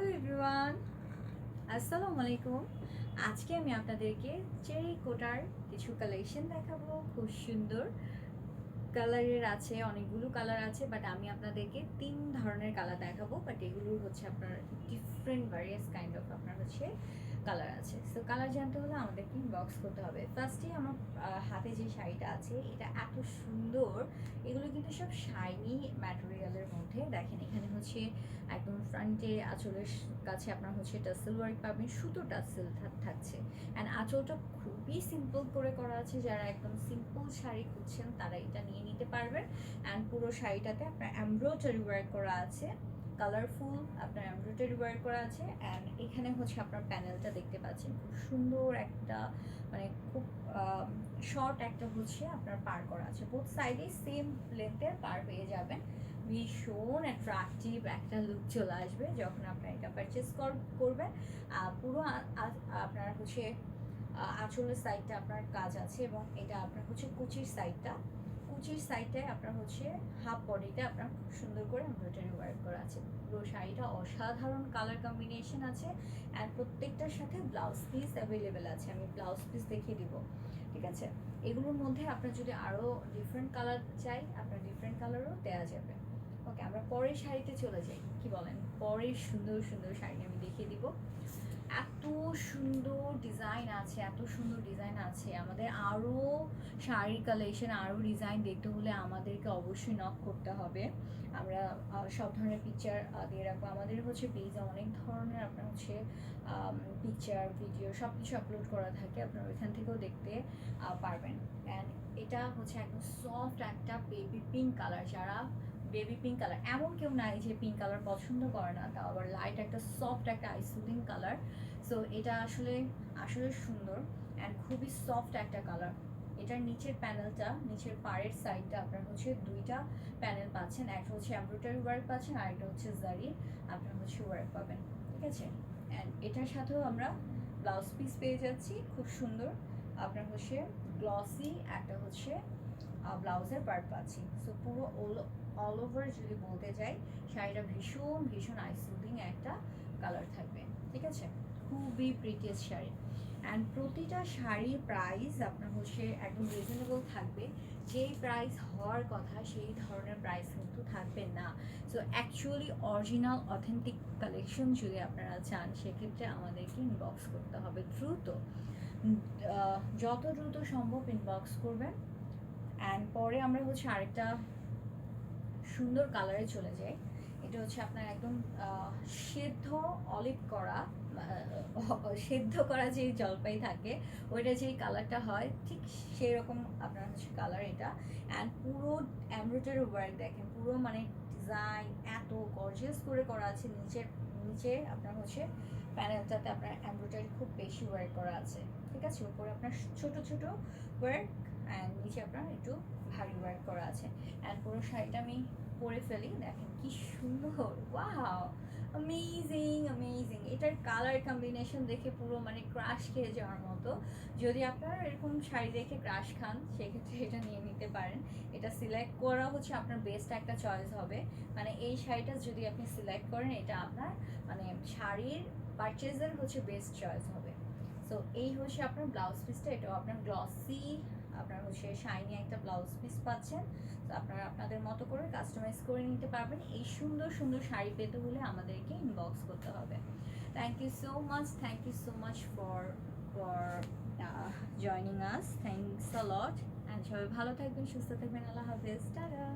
Hello everyone আসসালামু আলাইকুম আজকে আমি আপনাদেরকে চেরি কোটার কিছু কালেকশন দেখাবো। খুব সুন্দর কালারের আছে, অনেকগুলো কালার আছে বাট আমি আপনাদেরকে তিন ধরনের কালার দেখাবো বাট এগুলোর হচ্ছে আপনার ডিফারেন্ট ভ্যারিয়াস কাইন্ড অফ আপনার হচ্ছে কালার আছে। সো কালার জানতে হলে আমাদেরকে ইনবক্স করতে হবে। ফার্স্টে আমার হাতে যে শাড়িটা আছে, এটা এত সুন্দর। এগুলো কিন্তু সব শাইনি ম্যাটেরিয়ালের মধ্যে। দেখেন, এখানে হচ্ছে একদম ফ্রন্টে আঁচলের কাছে আপনার হচ্ছে টাসেল ওয়ার্ক পাবেন সুতো টাসেল থাকছে। অ্যান্ড আঁচলটা খুবই সিম্পল করে করা আছে। যারা একদম সিম্পল শাড়ি খুঁজছেন, তারা এটা নিয়ে নিতে পারবেন। অ্যান্ড পুরো শাড়িটাতে আপনার এমব্রয়ডারি ওয়ার্ক করা আছে। কালারফুল আপনার এমব্রয়ডারি ওয়ার্ক করা আছে অ্যান্ড এখানে হচ্ছে আপনার প্যানেলটা দেখতে পাচ্ছেন। খুব সুন্দর একটা মানে খুব শর্ট একটা হচ্ছে আপনার পার করা আছে। বোথ সাইডে সেম লেন্থের পার পেয়ে যাবেন। ভীষণ অ্যাট্রাকটিভ একটা লুক চলে আসবে যখন আপনার এটা পারচেস করবেন। পুরো আপনার হচ্ছে আঁচলের সাইডটা আপনার কাজ আছে এবং এটা আপনার হচ্ছে কুচির সাইডটা কুচির সাইডটায় আপনার হচ্ছে হাফ বডিতে আপনার খুব সুন্দর করে এমব্রয়ডারি ওয়ার্ক করা আছে। পুরো শাড়িটা অসাধারণ কালার কম্বিনেশন আছে অ্যান্ড প্রত্যেকটার সাথে ব্লাউজ পিস অ্যাভেলেবেল আছে। আমি ব্লাউজ পিস দেখিয়ে দিব, ঠিক আছে? এগুলোর মধ্যে আপনার যদি আরও ডিফারেন্ট কালার চাই, আপনার ডিফারেন্ট কালারও দেওয়া যাবে। ওকে আমরা পরের শাড়িতে চলে যাই। কি বলেন? পরের সুন্দর সুন্দর শাড়ি আমি দেখিয়ে দিব। এত সুন্দর ডিজাইন আছে, এত সুন্দর ডিজাইন আছে। আমাদের আরও শাড়ির কালেকশন আরও ডিজাইন দেখতে হলে আমাদেরকে অবশ্যই নক করতে হবে। আমরা সব ধরনের পিকচার দিয়ে রাখব। আমাদের হচ্ছে পেজে অনেক ধরনের আপনার হচ্ছে পিকচার ভিডিও সব কিছু আপলোড করা থাকে। আপনারা ওইখান থেকেও দেখতে পারবেন। অ্যান্ড এটা হচ্ছে একদম সফট একটা বেবি পিঙ্ক কালার যারা বেবি পিঙ্ক কালার এমন কেউ নাই যে পিঙ্ক কালার পছন্দ করে না, তাও আবার লাইট একটা সফট একটা আইসুদিং কালার সো এটা আসলে আসলে সুন্দর অ্যান্ড খুবই সফট একটা কালার এটার নিচের প্যানেলটা নিচের পাড়ের সাইডটা আপনার হচ্ছে দুইটা প্যানেল পাচ্ছেন। একটা হচ্ছে এমব্রয়ডারি ওয়ার্ক পাচ্ছেন, আর একটা হচ্ছে জারি। আপনার হচ্ছে ওয়ার্ক পাবেন, ঠিক আছে? অ্যান্ড এটার সাথেও আমরা ব্লাউজ পিস পেয়ে যাচ্ছি, খুব সুন্দর। আপনার হচ্ছে গ্লসি একটা হচ্ছে ব্লাউজের পার্ট পাচ্ছি সো পুরো অল ওভার যদি বলতে যাই, শাড়িটা ভীষণ ভীষণ আইসুদিং একটা কালার থাকবে, ঠিক আছে? খুবই প্রিটিয়াস শাড়ি। অ্যান্ড প্রতিটা শাড়ির প্রাইস আপনার হচ্ছে একদম রিজনেবল থাকবে। যেই প্রাইস হওয়ার কথা, সেই ধরনের প্রাইস কিন্তু থাকবে না। So actually original authentic collection যদি আপনারা চান, সেক্ষেত্রে আমাদেরকে ইনবক্স করতে হবে দ্রুত। যত দ্রুত সম্ভব ইনবক্স করবেন। অ্যান্ড পরে আমরা হচ্ছে আরেকটা সুন্দর কালারে চলে যায়। এটা হচ্ছে আপনার একদম সেদ্ধ অলিভ করা সেদ্ধ করা যে জলপাই থাকে, ওইটা যেই কালারটা হয়, ঠিক সেই রকম আপনার হচ্ছে কালার এটা। অ্যান্ড পুরো এমব্রয়ডারি ওয়ার্ক দেখেন, পুরো মানে ডিজাইন এত গর্জিয়াস করে করা আছে, নিচের, নিচে আপনার হচ্ছে প্যানেলটাতে আপনার এমব্রয়ডারি খুব বেশি ওয়ার্ক করা আছে। ঠিক আছে? উপরে আপনার ছোট ছোট ওয়ার্ক অ্যান্ড নিচে আপনার একটু ভারী ওয়ার্ক করা আছে। অ্যান্ড পুরো শাড়িটা আমি পরে ফেলি, দেখেন কি সুন্দর ওয়াও অ্যামেজিং অ্যামেজিং এটার কালার কম্বিনেশন দেখে পুরো মানে ক্রাশ খেয়ে যাওয়ার মতো। যদি আপনারা এরকম শাড়ি দেখে ক্রাশ খান, সেক্ষেত্রে এটা নিয়ে নিতে পারেন। এটা সিলেক্ট করা হচ্ছে আপনার বেস্ট একটা চয়েস হবে। মানে এই শাড়িটা যদি আপনি সিলেক্ট করেন, এটা আপনার মানে শাড়ির পারচেজের হচ্ছে বেস্ট চয়েস হবে। সো এই হচ্ছে আপনার ব্লাউজ পিসটা এটাও আপনার গ্লসি আপনার হচ্ছে শাইনি একটা ব্লাউজ পিস পাচ্ছেন। আপনারা আপনাদের মতো করে কাস্টমাইজ করে নিতে পারবেন। এই সুন্দর সুন্দর শাড়ি পেতে হলে আমাদেরকে ইনবক্স করতে হবে। Thank you so much thank you so much for for joining us thanks a lot and সবাই ভালো থাকবেন, সুস্থ থাকবেন। আল্লাহ হাফেজ। টাটা!